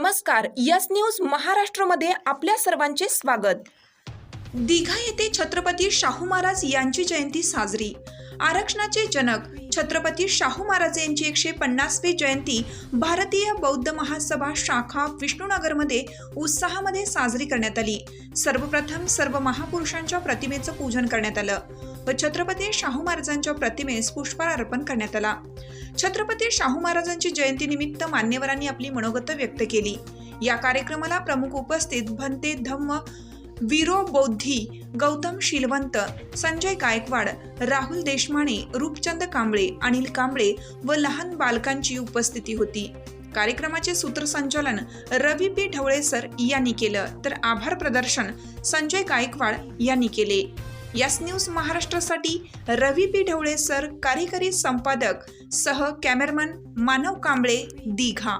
नमस्कार yes news महाराष्ट्रमध्ये आपल्या सर्वांचे स्वागत. दिघा येथे छत्रपती शाहू महाराज यांची जयंती साजरी. आरक्षणाचे जनक छत्रपती शाहू महाराज यांची एकशे पन्नासवी जयंती भारतीय बौद्ध महासभा शाखा विष्णुनगरमध्ये उत्साहामध्ये साजरी करण्यात आली. सर्वप्रथम सर्व महापुरुषांच्या प्रतिमेचं पूजन करण्यात आलं. व छत्रपती शाहू महाराजांच्या प्रतिमेस पुष्पहार अर्पण करण्यात आला. छत्रपती शाहू महाराजांची जयंतीनिमित्त मान्यवरांनी आपली मनोगत व्यक्त केली. या कार्यक्रमाला प्रमुख उपस्थित भंते धम्म वीरो बौद्धी गौतम शिलवंत संजय गायकवाड राहुल देशमाने रूपचंद कांबळे अनिल कांबळे व लहान बालकांची उपस्थिती होती. कार्यक्रमाचे सूत्रसंचालन रवी पी ढवळे सर यांनी केलं. तर आभार प्रदर्शन संजय गायकवाड यांनी केले. यस न्यूज महाराष्ट्रासाठी रवी पी ढवळे सर कार्यकारी संपादक सह कॅमेरमन मानव कांबळे दिघा.